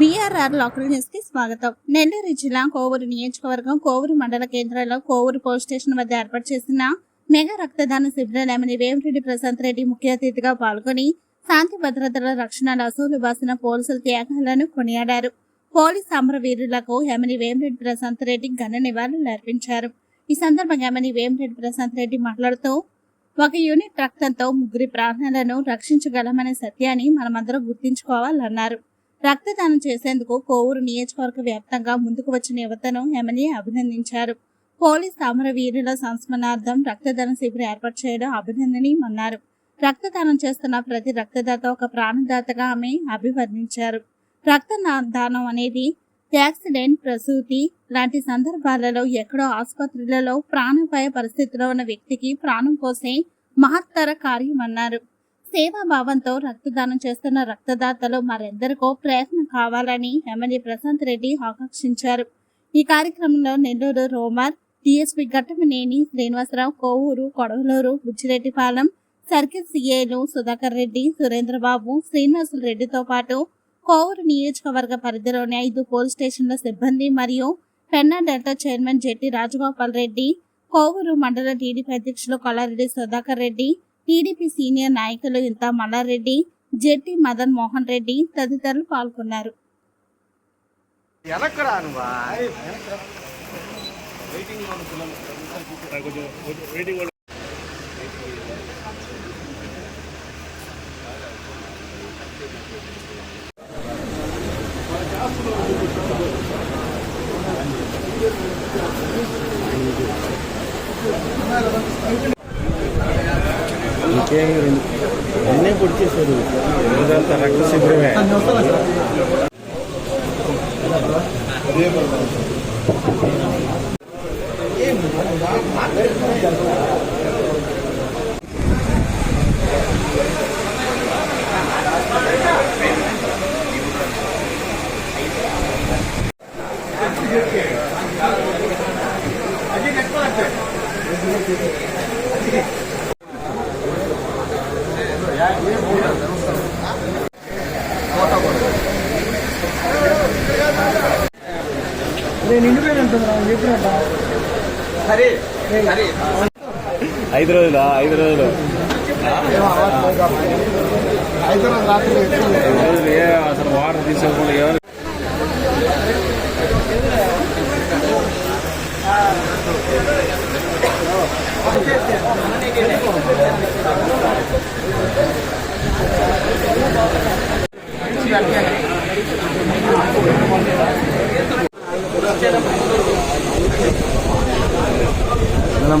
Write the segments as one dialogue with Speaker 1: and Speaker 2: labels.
Speaker 1: BRR local న్యూస్కి స్వాగతం. నెల్లూరు జిల్లా కోవూరు నియోజకవర్గం కోవూరు మండల కేంద్రంలో కోవూరు పోలీస్ స్టేషన్ వద్ద ఏర్పాటు చేసిన మెగా రక్తదాన శిబిరాలని వేమిరెడ్డి ప్రశాంత్ రెడ్డి ముఖ్య అతిథిగా పాల్గొని శాంతి భద్రతల రక్షణ అసూలు బాసిన పోలీసుల త్యాగాలను కొనియాడారు. పోలీస్ అమరవీరులకు ఎమ్మెల్యే వేమిరెడ్డి ప్రశాంత్ రెడ్డి ఘన నివాళులు అర్పించారు. ఈ సందర్భంగా ఎమ్మెల్యే వేమిరెడ్డి ప్రశాంత్ రెడ్డి మాట్లాడుతూ ఒక యూనిట్ రక్తంతో ముగ్గురి ప్రాణాలను రక్షించగలమనే సత్యాన్ని మనమందరం గుర్తించుకోవాలన్నారు. రక్తదానం చేసేందుకు కోవూరు నియోజకవర్గ వ్యాప్తంగా ముందుకు వచ్చిన యువతను ఎమ్మెల్యే అభినందించారు. పోలీస్ అమరవీరుల సంస్మరణార్థం రక్తదాన శిబిరం ఏర్పాటు చేయడం అభినందనీయమన్నారు రక్తదానం చేస్తున్న ప్రతి రక్తదాత ఒక ప్రాణదాతగా ఆమె అభివర్ణించారు. రక్తదానం అనేది యాక్సిడెంట్ ప్రసూతి లాంటి సందర్భాలలో ఎక్కడో ఆసుపత్రులలో ప్రాణాపాయ పరిస్థితిలో ఉన్న వ్యక్తికి ప్రాణం పోసే మహత్తర కార్యమన్నారు. సేవాభావంతో రక్తదానం చేస్తున్న రక్తదాతలు మరెందరికో ప్రయత్నం కావాలని ఎమ్మెల్యే ప్రశాంత్ రెడ్డి ఆకాంక్షించారు. ఈ కార్యక్రమంలో నెల్లూరు రోమర్ టిఎస్పి ఘట్టమనేని శ్రీనివాసరావు కోవూరు కొడవలూరు బుచ్చిరెడ్డిపాలెం సర్కిల్ సిఏలు సుధాకర్ రెడ్డి సురేంద్రబాబు శ్రీనివాసులు రెడ్డితో పాటు కోవూరు నియోజకవర్గ పరిధిలోని ఐదు పోలీస్ స్టేషన్ల సిబ్బంది మరియు పెన్నా డెల్టా చైర్మన్ జెట్టి రాజగోపాల్ రెడ్డి కోవూరు మండల టీడీపీ అధ్యక్షులు కొల్లారెడ్డి సుధాకర్ రెడ్డి టీడీపీ సీనియర్ నాయకులు ఇంత మల్లారెడ్డి జెట్టి మదన్ మోహన్ రెడ్డి తదితరులు పాల్గొన్నారు.
Speaker 2: ಇದಕ್ಕೆ
Speaker 3: ಎಣ್ಣೆ ಕೊಡ್ತೀವಿ ಸರ್ ಇದರಂಥ ರಕ್ತ ಸಿಬ್ಬರಿವೆ
Speaker 2: ಅಜಿತ್ ಎಕ್ಸ್ಪರ್ಟ್
Speaker 3: ఐదు రోజులు ఐదు రోజులు ఐదు రోజులు. ఏ అసలు వాటర్ తీసుకోకుండా ఎవరు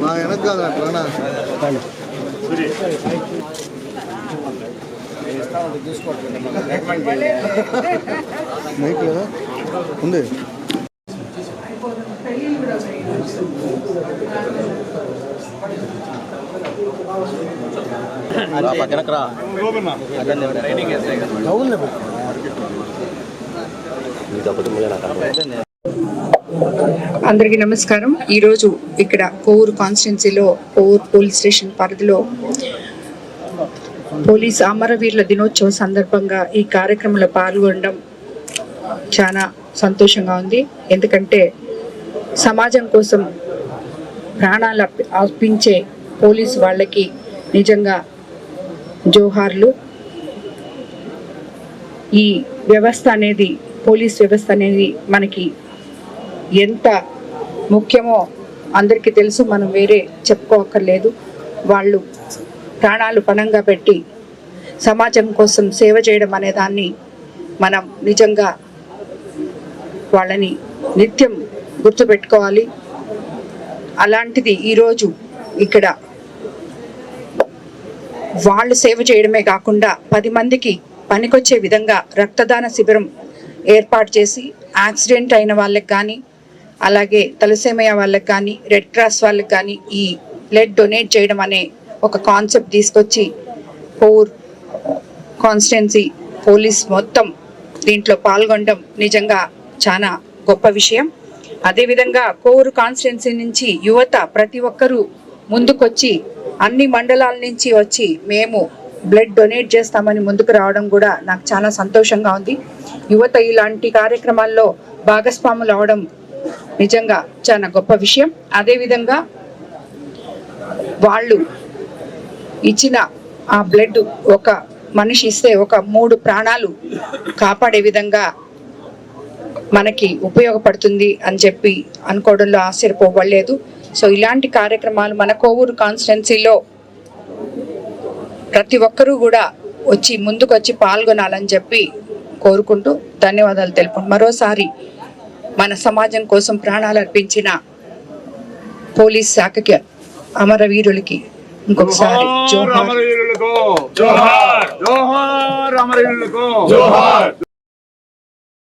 Speaker 2: మా వెనక కాదు అట్లా మైక్ లేదా ఉంది
Speaker 4: అందరికీ నమస్కారం. ఈరోజు ఇక్కడ కోవూరు కాన్స్టిట్యున్సీలో కోవూరు పోలీస్ స్టేషన్ పరిధిలో పోలీస్ అమరవీరుల దినోత్సవం సందర్భంగా ఈ కార్యక్రమంలో పాల్గొనడం చాలా సంతోషంగా ఉంది. ఎందుకంటే సమాజం కోసం ప్రాణాలు అర్పించే పోలీస్ వాళ్ళకి నిజంగా జోహార్లు. ఈ వ్యవస్థ అనేది పోలీస్ వ్యవస్థ అనేది మనకి ఎంత ముఖ్యమో అందరికీ తెలుసు మనం వేరే చెప్పుకోక్కర్లేదు. వాళ్ళు ప్రాణాలు పణంగా పెట్టి సమాజం కోసం సేవ చేయడం అనే దాన్ని మనం నిజంగా వాళ్ళని నిత్యం గుర్తుపెట్టుకోవాలి. అలాంటిది ఈరోజు ఇక్కడ వాళ్ళు సేవ చేయడమే కాకుండా పది మందికి పనికొచ్చే విధంగా రక్తదాన శిబిరం ఏర్పాటు చేసి యాక్సిడెంట్ అయిన వాళ్ళకి కానీ అలాగే తలసేమయ్య వాళ్ళకి కానీ రెడ్ క్రాస్ వాళ్ళకి కానీ ఈ బ్లడ్ డొనేట్ చేయడం అనే ఒక కాన్సెప్ట్ తీసుకొచ్చి కోర్ కాన్స్టిట్యున్సీ పోలీస్ మొత్తం దీంట్లో పాల్గొనడం నిజంగా చాలా గొప్ప విషయం. అదేవిధంగా కోవూరు కాన్స్టిట్యున్సీ నుంచి యువత ప్రతి ఒక్కరూ ముందుకొచ్చి అన్ని మండలాల నుంచి వచ్చి మేము బ్లడ్ డొనేట్ చేస్తామని ముందుకు రావడం కూడా నాకు చాలా సంతోషంగా ఉంది. యువత ఇలాంటి కార్యక్రమాల్లో భాగస్వాములు అవడం నిజంగా చాలా గొప్ప విషయం. అదేవిధంగా వాళ్ళు ఇచ్చిన ఆ బ్లడ్ ఒక మనిషి ఇస్తే ఒక మూడు ప్రాణాలు కాపాడే విధంగా మనకి ఉపయోగపడుతుంది అని చెప్పి అనుకోవడంలో ఆశ్చర్యపోవలేదు. సో ఇలాంటి కార్యక్రమాలు మన కోవూరు కాన్స్టిట్యున్సీలో ప్రతి ఒక్కరూ కూడా వచ్చి ముందుకు వచ్చి పాల్గొనాలని చెప్పి కోరుకుంటూ ధన్యవాదాలు తెలుపు మరోసారి మన సమాజం కోసం ప్రాణాలు అర్పించిన పోలీస్ శాఖకి అమరవీరులకి ఇంకొకసారి జోహార్.
Speaker 5: అమరవీరులకు. జోహార్. జోహార్ అమరవీరులకు. జోహార్.